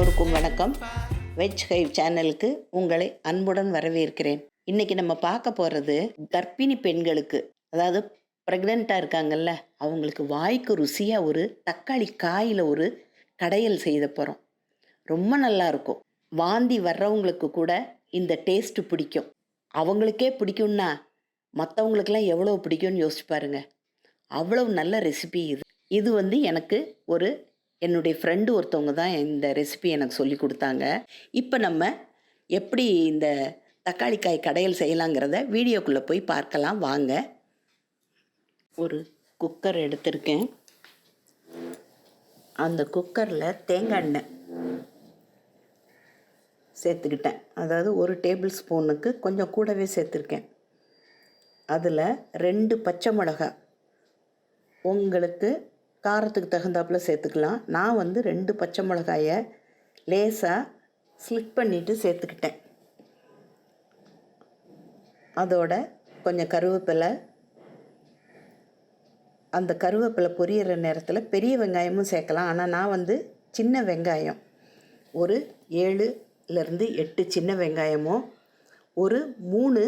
வணக்கம். வெஜ் ஹைவ் சேனலுக்கு உங்களை அன்புடன் வரவேற்கிறேன். இன்னைக்கு நம்ம பார்க்க போகிறது கர்ப்பிணி பெண்களுக்கு. அதாவது ப்ரெக்னெண்ட்டாக இருக்காங்கல்ல அவங்களுக்கு வாய்க்கு ருசியாக ஒரு தக்காளி காயில் ஒரு கடையல் செய்த போகிறோம் ரொம்ப நல்லா இருக்கும். வாந்தி வர்றவங்களுக்கு கூட இந்த டேஸ்ட்டு பிடிக்கும். அவங்களுக்கே பிடிக்கும்னா மற்றவங்களுக்கெல்லாம் எவ்வளோ பிடிக்கும்னு யோசிச்சு பாருங்க. அவ்வளவு நல்ல ரெசிபி இது. இது வந்து எனக்கு ஒரு என்னுடைய ஃப்ரெண்டு ஒருத்தவங்க தான் இந்த ரெசிபி எனக்கு சொல்லி கொடுத்தாங்க. இப்போ நம்ம எப்படி இந்த தக்காளிக்காய் கடையில் செய்யலாங்கிறத வீடியோக்குள்ளே போய் பார்க்கலாம். வாங்க. ஒரு குக்கர் எடுத்திருக்கேன். அந்த குக்கரில் தேங்காய் எண்ணெய் சேர்த்துக்கிட்டேன். அதாவது ஒரு டேபிள் ஸ்பூனுக்கு கொஞ்சம் கூடவே சேர்த்துருக்கேன். அதில் ரெண்டு பச்சை மிளகாய். உங்களுக்கு காரத்துக்கு தகுந்தாப்புல சேர்த்துக்கலாம். நான் வந்து ரெண்டு பச்சை மிளகாயை லேசாக ஸ்லிட் பண்ணிவிட்டு சேர்த்துக்கிட்டேன். அதோட கொஞ்சம் கருவேப்பிலை. அந்த கருவேப்பிலை பொரியிற நேரத்தில் பெரிய வெங்காயமும் சேர்க்கலாம். ஆனால் நான் வந்து சின்ன வெங்காயம். ஒரு ஏழுலேருந்து எட்டு சின்ன வெங்காயமும் ஒரு மூணு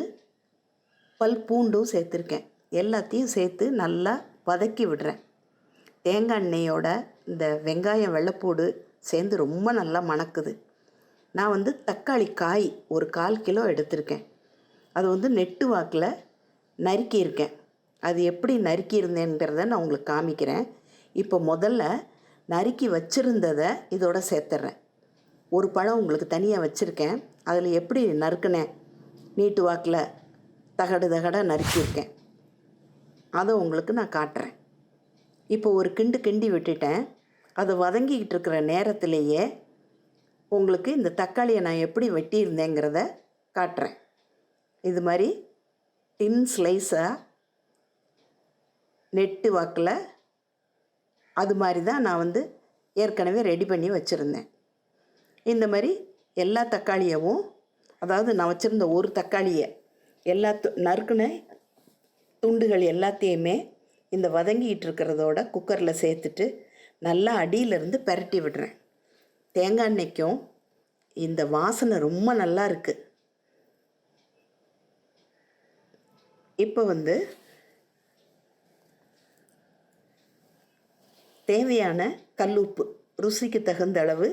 பல் பூண்டும் சேர்த்துருக்கேன். எல்லாத்தையும் சேர்த்து நல்லா வதக்கி விடுறேன். தேங்காய் எண்ணெயோட இந்த வெங்காயம் வெள்ளைப்பூடு சேர்ந்து ரொம்ப நல்லா மணக்குது. நான் வந்து தக்காளி காய் ஒரு கால் கிலோ எடுத்திருக்கேன். அது வந்து நெட்டு வாக்கில் நறுக்கியிருக்கேன். அது எப்படி நறுக்கியிருந்தேங்கிறத நான் உங்களுக்கு காமிக்கிறேன். இப்போ முதல்ல நறுக்கி வச்சுருந்ததை இதோட சேர்த்துட்றேன் ஒரு பழம் உங்களுக்கு தனியாக வச்சுருக்கேன். அதில் எப்படி நறுக்கினேன்? நீட்டு வாக்கில் தகடு தகடாக நறுக்கியிருக்கேன். அதை உங்களுக்கு நான் காட்டுறேன். இப்போ ஒரு கிண்டு கிண்டி விட்டுட்டேன். அது வதங்கிக்கிட்டு இருக்கிற நேரத்திலேயே உங்களுக்கு இந்த தக்காளியை நான் எப்படி வெட்டியிருந்தேங்கிறத காட்டுறேன். இது மாதிரி டின் ஸ்லைஸாக நெட்டு வாக்கில் அது மாதிரி தான் நான் வந்து ஏற்கனவே ரெடி பண்ணி வச்சுருந்தேன். இந்த மாதிரி எல்லா தக்காளியவும் அதாவது நான் வச்சுருந்த ஒரு தக்காளியை எல்லா து- நறுக்குன துண்டுகள் எல்லாத்தையுமே இந்த வதங்கிட்டு இருக்கிறதோட குக்கரில் சேர்த்துட்டு நல்லா அடியிலேருந்து பரட்டி விடுறேன். தேங்காய் எண்ணெய்க்கும் இந்த வாசனை ரொம்ப நல்லா இருக்குது இப்போ வந்து தேவையான கல்லுப்பு ருசிக்கு தகுந்த அளவு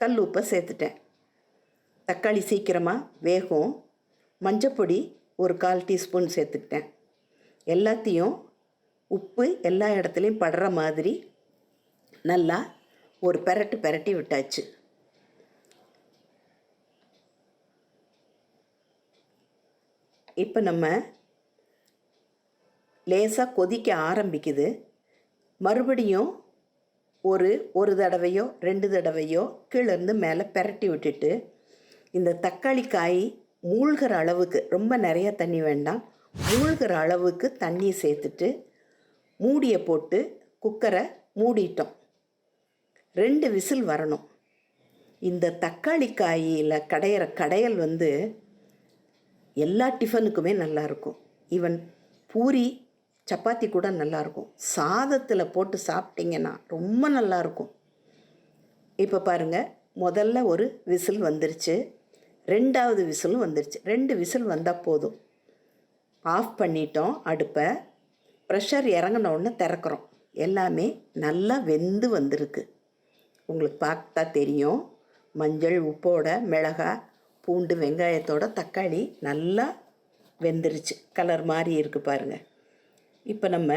கல்லுப்பை சேர்த்துட்டேன். தக்காளி சீக்கிரமாக வேகும். மஞ்சப்பொடி ஒரு கால் டீஸ்பூன் சேர்த்துக்கிட்டேன். எல்லாத்தையும் உப்பு எல்லா இடத்துலையும் படுற மாதிரி நல்லா ஒரு பெரட்டு பெரட்டி விட்டாச்சு. இப்போ நம்ம லேசாக கொதிக்க ஆரம்பிக்குது. மறுபடியும் ஒரு ஒரு தடவையோ ரெண்டு தடவையோ கீழேருந்து மேலே பெரட்டி விட்டுட்டு இந்த தக்காளி காய் மூழ்கிற அளவுக்கு ரொம்ப நிறைய தண்ணி வேண்டாம் மூழ்கிற அளவுக்கு தண்ணி சேர்த்துட்டு மூடியை போட்டு குக்கரை மூடிட்டோம். ரெண்டு விசில் வரணும். இந்த தக்காளி காயில் கடையிற கடையல் வந்து எல்லா டிஃபனுக்குமே நல்லாயிருக்கும் ஈவன் பூரி சப்பாத்தி கூட நல்லாயிருக்கும் சாதத்தில் போட்டு சாப்பிட்டிங்கன்னா ரொம்ப நல்லாயிருக்கும் இப்போ பாருங்கள் முதல்ல ஒரு விசில் வந்துருச்சு. ரெண்டாவது விசிலும் வந்துருச்சு. ரெண்டு விசில் வந்தால் போதும். ஆஃப் பண்ணிட்டோம் அடுப்பை. ப்ரெஷர் இறங்கின உடனே திறக்கிறோம். எல்லாமே நல்லா வெந்து வந்திருக்கு. உங்களுக்கு பார்த்தா தெரியும். மஞ்சள் உப்போட மிளகாய் பூண்டு வெங்காயத்தோட தக்காளி நல்லா வெந்துருச்சு. கலர் மாதிரி இருக்குது பாருங்கள் இப்போ நம்ம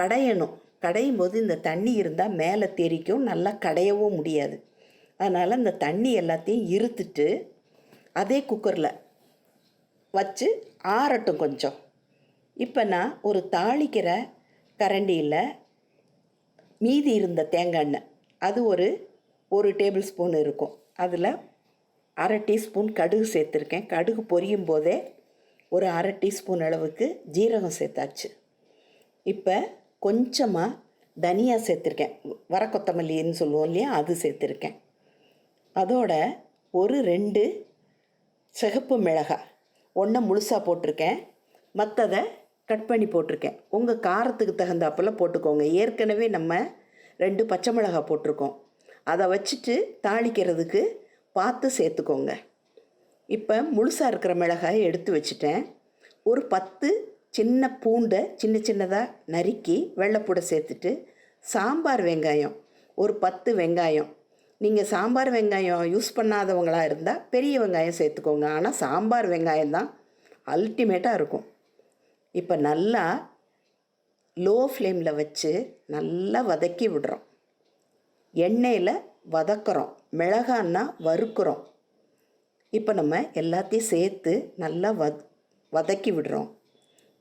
கடையணும். கடையும் போது இந்த தண்ணி இருந்தால் மேலே தெரிக்கும். நல்லா கடையவும் முடியாது. அதனால் இந்த தண்ணி எல்லாத்தையும் இருத்துட்டு அதே குக்கரில் வச்சு ஆறட்டும் கொஞ்சம். இப்போ நான் ஒரு தாளிக்கிற கரண்டியில் மீதி இருந்த தேங்காய் எண்ணெய். அது ஒரு ஒரு டேபிள் ஸ்பூன் இருக்கும். அதில் அரை டீஸ்பூன் கடுகு சேர்த்துருக்கேன். கடுகு பொரியும் போதே ஒரு அரை டீஸ்பூன் அளவுக்கு ஜீரகம் சேர்த்தாச்சு. இப்போ கொஞ்சமாக தனியா சேர்த்துருக்கேன். வர கொத்தமல்லின்னு சொல்லுவோம் இல்லையா அது சேர்த்துருக்கேன். அதோட ஒரு ரெண்டு சிகப்பு மிளகாய். ஒன்றை முழுசாக போட்டிருக்கேன். மற்றதை கட் பண்ணி போட்டிருக்கேன். உங்கள் காரத்துக்கு தகுந்தாப்புல போட்டுக்கோங்க. ஏற்கனவே நம்ம ரெண்டு பச்சை மிளகாய் போட்டிருக்கோம். அதை வச்சுட்டு தாளிக்கிறதுக்கு பார்த்து சேர்த்துக்கோங்க. இப்போ முழுசாக இருக்கிற மிளகாயை எடுத்து வச்சுட்டேன். ஒரு பத்து சின்ன பூண்டை சின்ன சின்னதாக நறுக்கி வெள்ளைப்பூடை சேர்த்துட்டு சாம்பார் வெங்காயம் ஒரு பத்து வெங்காயம். நீங்கள் சாம்பார் வெங்காயம் யூஸ் பண்ணாதவங்களாக இருந்தால் பெரிய வெங்காயம் சேர்த்துக்கோங்க. ஆனால் சாம்பார் வெங்காயம் தான் அல்டிமேட்டாக இருக்கும். இப்போ நல்லா லோ ஃப்ளேமில் வச்சு நல்லா வதக்கி விடுறோம். எண்ணெயில் வதக்குறோம். மிளகான்னா வறுக்கிறோம். இப்போ நம்ம எல்லாத்தையும் சேர்த்து நல்லா வத் வதக்கி விடுறோம்.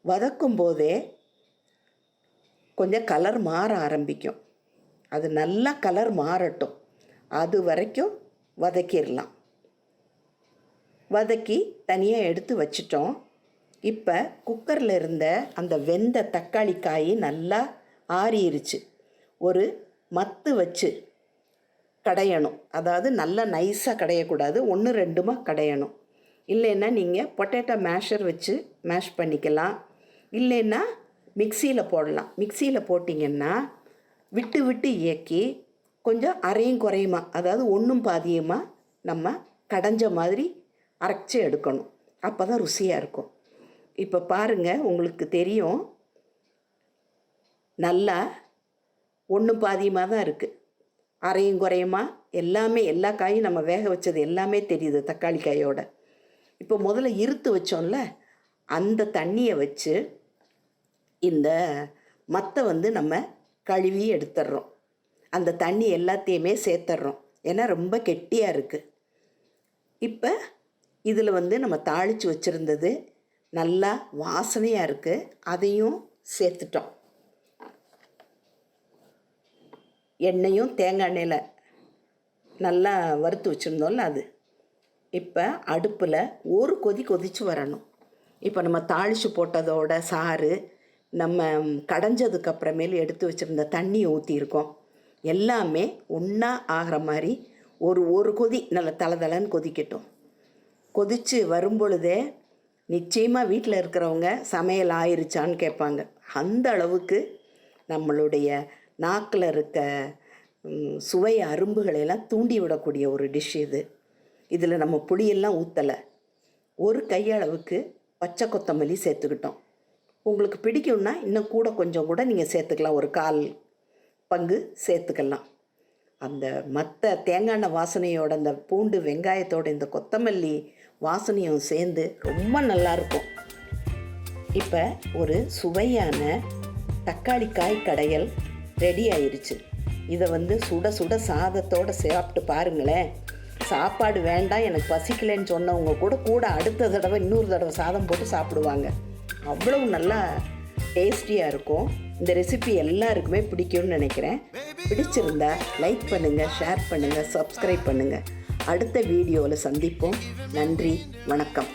வதக்கும் போதே கொஞ்சம் கலர் மாற ஆரம்பிக்கும். அது நல்லா கலர் மாறட்டும். அது வரைக்கும் வதக்கிடலாம். வதக்கி தனியாக எடுத்து வச்சிட்டோம். இப்போ குக்கரில் இருந்த அந்த வெந்த தக்காளி காய் நல்லா ஆறிருச்சு. ஒரு மத்து வச்சு கடையணும். அதாவது நல்லா நைஸாக கடையக்கூடாது. ஒன்று ரெண்டுமா கடையணும். இல்லைன்னா நீங்கள் பொட்டேட்டோ மேஷர் வச்சு மேஷ் பண்ணிக்கலாம். இல்லைன்னா மிக்சியில் போடலாம். மிக்சியில் போட்டிங்கன்னா விட்டு விட்டு இயக்கி கொஞ்சம் அரையும் குறையுமா? அதாவது ஒன்றும் பாதியுமா? நம்ம கடைஞ்ச மாதிரி அரைச்சி எடுக்கணும். அப்போ தான் ருசியாக இருக்கும். இப்போ பாருங்கள் உங்களுக்கு தெரியும். நல்லா ஒன்று பாதியமாக தான் இருக்குது அரையும் குறையுமா? எல்லாமே எல்லா காயும் நம்ம வேக வச்சது எல்லாமே தெரியுது தக்காளி காயோட. இப்போ முதல்ல இருத்து வச்சோம்ல அந்த தண்ணியை வச்சு இந்த மத்தை வந்து நம்ம கழுவி எடுத்துடுறோம் அந்த தண்ணி எல்லாத்தையுமே சேர்த்துட்றோம் ஏன்னா ரொம்ப கெட்டியாக இருக்குது இப்போ இதில் வந்து நம்ம தாளித்து வச்சுருந்தது நல்லா வாசனையாக இருக்குது அதையும் சேர்த்துட்டோம். எண்ணெயும் தேங்காய் எண்ணெயில் நல்லா வறுத்து வச்சுருந்தோம்ல அது. இப்போ அடுப்பில் ஒரு கொதி கொதித்து வரணும். இப்போ நம்ம தாளித்து போட்டதோட சாறு நம்ம கடைஞ்சதுக்கு அப்புறமேல் எடுத்து வச்சுருந்த தண்ணியை ஊற்றியிருக்கோம் எல்லாமே ஒன்றா ஆகிற மாதிரி ஒரு ஒரு கொதி நல்ல தளதளன்னு கொதிக்கட்டும். கொதித்து வரும்பொழுதே நிச்சயமாக வீட்டில் இருக்கிறவங்க சமையல் ஆயிருச்சான்னு கேட்பாங்க. அந்த அளவுக்கு நம்மளுடைய நாக்கில் இருக்க சுவை அரும்புகளை எல்லாம் தூண்டி விடக்கூடிய ஒரு டிஷ் இது. இதில் நம்ம புளியெல்லாம் ஊற்றலை ஒரு கையளவுக்கு பச்சை கொத்தமல்லி சேர்த்துக்கிட்டோம். உங்களுக்கு பிடிக்கும்னா இன்னும் கூட கொஞ்சம் கூட நீங்கள் சேர்த்துக்கலாம். ஒரு கால் பங்கு சேர்த்துக்கலாம். அந்த மற்ற தேங்காய் எண்ணெய் வாசனையோட அந்த பூண்டு வெங்காயத்தோட இந்த கொத்தமல்லி வாசனையும் சேர்ந்து ரொம்ப நல்லாயிருக்கும் இப்போ ஒரு சுவையான தக்காளி காய் கடையல் ரெடி ஆயிடுச்சு இதை வந்து சுட சுட சாதத்தோட சாப்பிட்டு பாருங்களேன். சாப்பாடு வேண்டாம் எனக்கு பசிக்கலைன்னு சொன்னவங்க கூட கூட அடுத்த தடவை இன்னொரு தடவை சாதம் போட்டு சாப்பிடுவாங்க. அவ்வளவு நல்லா டேஸ்டியாக இருக்கும். இந்த ரெசிபி எல்லாருக்குமே பிடிக்கும்னு நினைக்கிறேன். பிடிச்சிருந்தா லைக் பண்ணுங்கள் ஷேர் பண்ணுங்கள் சப்ஸ்கிரைப் பண்ணுங்கள் அடுத்த வீடியோவில் சந்திப்போம். நன்றி வணக்கம்.